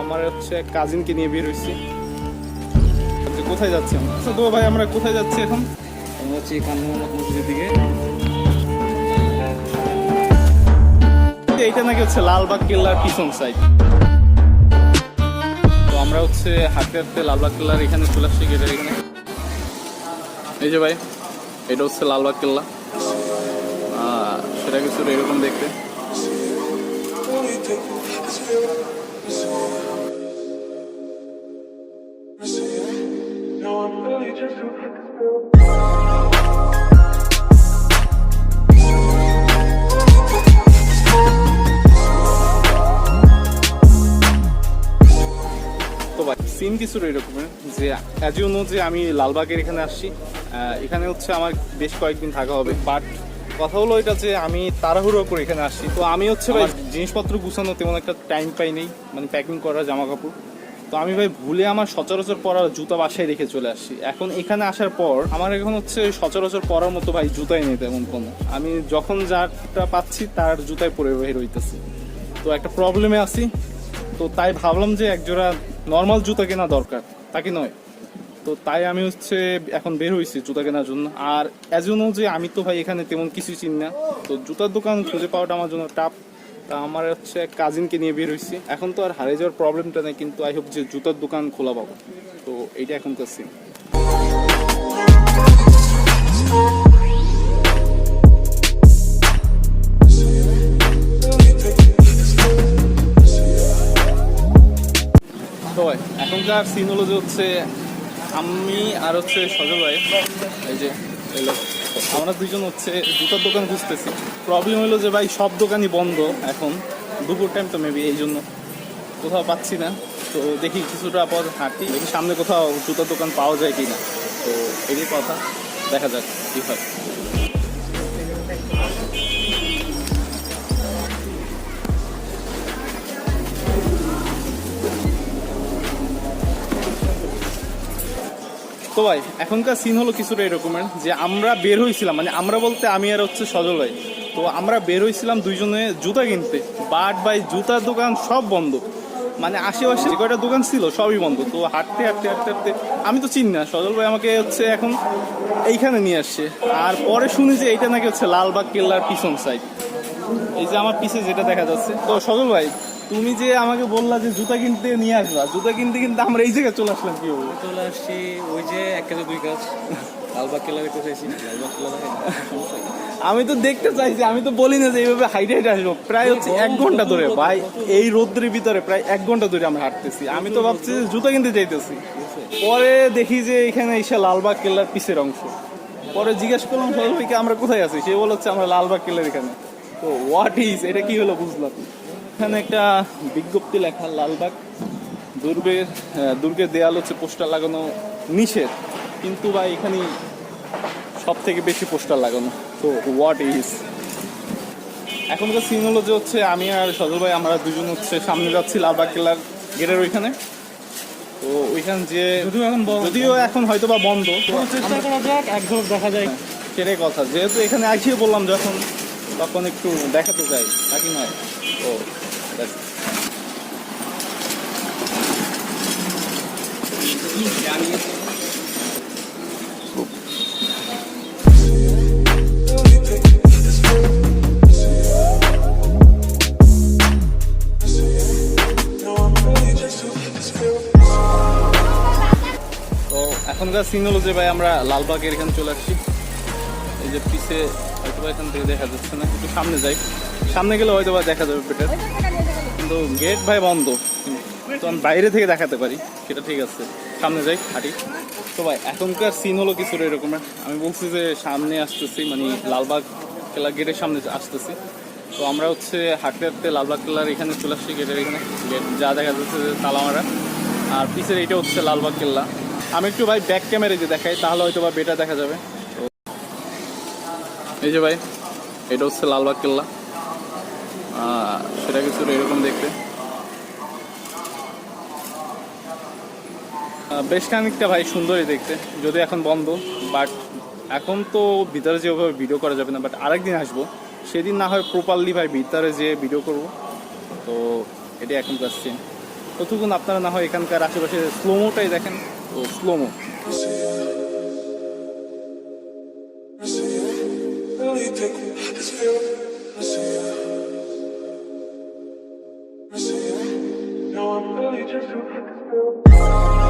আমার হচ্ছে কাজিনকে নিয়ে বের হয়েছি। যে কোথায় যাচ্ছি আমরা? আচ্ছা তো ভাই আমরা কোথায় যাচ্ছি এখন? আমরা হচ্ছে মোহাম্মদ মসজিদের দিকে। এইটা নাকি হচ্ছে লালবাগ কেল্লার পিছন সাইড তো আমরা হচ্ছে হাঁটতে হাঁটতে লালবাগ কেল্লার এখানে চলে আসছি গেটের এখানে। এই যে ভাই এটা হচ্ছে লালবাগ কেল্লা। সেটা কিছু এরকম দেখতে। সিন কিছুটা এরকমের, যে অ্যাজ ইউ নো যে আমি লালবাগের এখানে আসছি এখানে হচ্ছে আমার বেশ কয়েকদিন থাকা হবে বাট কথা হলো এটা যে আমি তাড়াহুড়ো করে এখানে আসছি। তো আমি হচ্ছে ভাই জিনিসপত্র গুছানো তেমন একটা টাইম পাই নেই মানে প্যাকিং করা জামা কাপড় তো আমি ভাই ভুলে আমার সচরাচর পরার জুতা বাসায় রেখে চলে আসছি। এখন এখানে আসার পর আমার এখন হচ্ছে সচরাচর পরার মতো ভাই জুতাই নেই তেমন কোনো। আমি যখন যারটা পাচ্ছি তার জুতায় পরে বের হইতেছি। তো একটা প্রবলেমে আছি। তো তাই ভাবলাম যে একজোড়া নর্মাল জুতা কেনা দরকার। তা কি নয়? তো তাই আমি হচ্ছে এখন বের হয়েছি জুতা কেনার জন্য। আর অ্যাজ ইউ নো যে আমি তো ভাই এখানে তেমন কিছু চিনি না। তো জুতার দোকান খুঁজে পাওয়াটা আমার জন্য টাফ তা আমার হচ্ছে এক কাজিনকে নিয়ে বের হয়েছি এখন তো আর হারিয়ে যাওয়ার প্রবলেমটা নেই, কিন্তু আই হোপ যে জুতার দোকান খোলা পাবো। তো এইটা এখনকার সিন এখনকার সিন হলো যে হচ্ছে আমি আর হচ্ছে সজল ভাই, এই যে এলো আমরা দুজন হচ্ছে জুতার দোকান খুঁজতেছি। প্রবলেম হলো যে ভাই সব দোকানই বন্ধ এখন। দুপুর টাইম তো মেবি এই জন্য কোথাও পাচ্ছি না। তো দেখি কিছুটা পর হাঁটি, দেখি সামনে কোথাও জুতার দোকান পাওয়া যায় কি না তো এটাই কথা, দেখা যাক কী হয়। তো ভাই, এখনকার সিন হলো কিছুটা এরকমের যে আমরা বের হয়েছিলাম মানে আমরা বলতে আমি আর হচ্ছে সজল ভাই। তো আমরা বের হয়েছিলাম দুইজনে জুতা কিনতে। বাট ভাই, জুতার দোকান সব বন্ধ। মানে আশেপাশে যে কয়টা দোকান ছিল, সবই বন্ধ। তো হাঁটতে হাঁটতে হাঁটতে হাঁটতে, আমি তো চিনি না, সজল ভাই আমাকে হচ্ছে এখন এইখানে নিয়ে আসছে। আর পরে শুনি যে এইটা নাকি হচ্ছে লালবাগ কেল্লার পিছন সাইড এই যে আমার পিছে যেটা দেখা যাচ্ছে। তো সজল ভাই তুমি যে আমাকে বললা যে জুতা কিনতে নিয়ে আসবা জুতা কিনতে কিনতে আমরা এই জায়গায় চলে আসলাম কি বলব? চলে আসছি ওই যে এক কাজে দুই কাজ লালবাগ দেখতে চাইছি। লালবাগ কেল্লা দেখে সমস্যা কি? আমি তো দেখতে চাইছি আমি তো বলি না যে এইভাবে হাইটে হাইটে আসব। প্রায় হচ্ছে এক ঘণ্টা ধরে ভাই এই রোদ্রের ভিতরে প্রায় এক ঘণ্টা ধরে আমরা হাঁটতেছি। আমি তো ভাবছি যে জুতা কিনতে যাইতেছি। পরে দেখি যে এখানে এসে লালবাগ কেল্লার পিছের অংশ। পরে জিজ্ঞেস করলাম সজল ভাইকে আমরা কোথায় আছি? সে বল হচ্ছে আমরা লালবাগ কেল্লার এখানে। তো হোয়াট ইজ এটা কি হলো বুঝলাম এখানে একটা বিজ্ঞপ্তি লেখা লালবাগ দুর্গের দুর্গের দেয়াল হচ্ছে পোস্টার লাগানো নিষেধ। কিন্তু ভাই এখানে সব থেকে বেশি পোস্টার লাগানো। তো হোয়াট ইজ এখনকার সিন হলো যে হচ্ছে আমি আর সজল ভাই আমরা দুজন হচ্ছে সামনে যাচ্ছি লালবাগ কেল্লার গেটের ওইখানে। তো ওইখান যে যদিও এখন বন্ধ। যদিও এখন হয়তো বা বন্ধ চেষ্টা করা যাক এক দেখা যায়। সেটাই কথা। যেহেতু এখানে আসিয়ে বললাম যখন তখন একটু দেখাতে চাই, নাকি নয়? ও এখনকার সিন হলো যে ভাই, আমরা লালবাগের এখানে চলে আসছি। এই যে হয়তো এখান থেকে দেখা যাচ্ছে না, একটু সামনে যাই। সামনে গেলে হয়তো দেখা যাবে বেটার কিন্তু গেট ভাই বন্ধ। তো আমি বাইরে থেকে দেখাতে পারি, সেটা ঠিক আছে। সামনে যাই, হাঁটি। তো ভাই, এখনকার সিন হলো কিছুটা এরকমের আমি বলছি যে সামনে আসতেছি মানে লালবাগ কেলা গেটের সামনে আসতেছি। তো আমরা হচ্ছে হাঁটতে হাঁটতে লালবাগ কেল্লার এখানে চলে আসছি গেটের এখানে। গেট যা দেখা যাচ্ছে যে তালামারা। আর পিছের এইটা হচ্ছে লালবাগ কেল্লা। আমি একটু ভাই ব্যাক ক্যামেরা দিয়ে দেখাই, তাহলে হয়তো বা বেটার দেখা যাবে। এই যে ভাই, এটা হচ্ছে লালবাগ কেল্লা। সেটা কিছুটা এরকম দেখতে। বেশ খানিকটা ভাই সুন্দরই দেখতে যদি এখন বন্ধ বাট এখন তো ভিতরে যেভাবে ভিডিও করা যাবে না বাট আরেকদিন আসব। সেদিন না হয় প্রপারলি ভাই ভিতরে যে ভিডিও করব। তো এটাই এখন সিন ততক্ষণ আপনারা না হয় এখানকার আশেপাশে স্লোমোটাই দেখেন। তো slomo just to feel.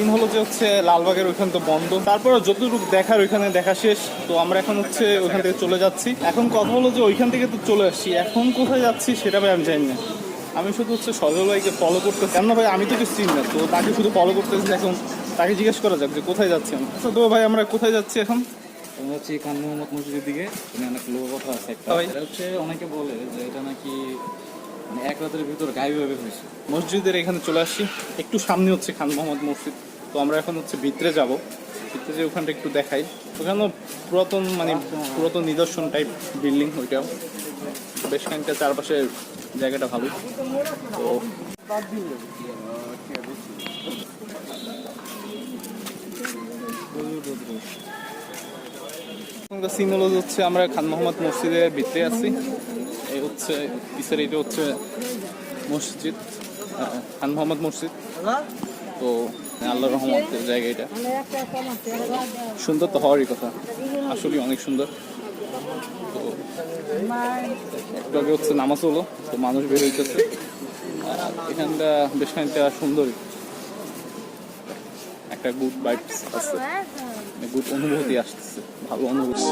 Scene হলো যে হচ্ছে লালবাগের ওইখান তো বন্ধ তারপর যতটুকু দেখার ওইখানে দেখা শেষ। তো আমরা এখন হচ্ছে ওইখান থেকে চলে যাচ্ছি। এখন কথা হলো যে ওইখান থেকে তো চলে আসছি। এখন কোথায় যাচ্ছি সেটা ভাই আমি জানি না। আমি শুধু হচ্ছে সজল ভাইকে ফলো করতেছি। কেন ভাই আমি তো কিছু চিনি না। তো তাকে শুধু ফলো করতেছি এখন তাকে জিজ্ঞেস করা যাক যে কোথায় যাচ্ছি আমি আচ্ছা তো ভাই আমরা কোথায় যাচ্ছি এখন? হচ্ছে খান মোহাম্মদ মসজিদের দিকে। অনেক লোক কথা আছে একটা। এটা হচ্ছে অনেকে বলে যে এটা নাকি মানে এক রাতের ভিতর গায়েব হয়ে হয়েছে মসজিদের এখানে চলে আসছি। একটু সামনে হচ্ছে খান মোহাম্মদ মসজিদ। তো আমরা এখন হচ্ছে ভিতরে যাব। ভিতরে যে ওখানটা একটু দেখাই। ওখানেও পুরাতন মানে পুরাতন নিদর্শন টাইপ বিল্ডিং ওইটাও। বেশ খানিকটা চারপাশে জায়গাটা ভালো। তো এখনকার সিন হলো হচ্ছে আমরা খান মোহাম্মদ মসজিদের ভিতরে আছি। এই হচ্ছে পিসের এটা হচ্ছে মসজিদ আহ, খান মোহাম্মদ মসজিদ। তো আল্লাহ রহমতের জায়গা এটা। সুন্দর তো হওয়ারই কথা। আসলে অনেক সুন্দর। তো একটু আগে হচ্ছে নামাজ হলো, তো মানুষ বের হইতেছে। এখানটা বেশ খানিকটা সুন্দর একটা গুড বাইটস আছে। গুড অনুভূতি আসতেছে, ভালো অনুভূতি।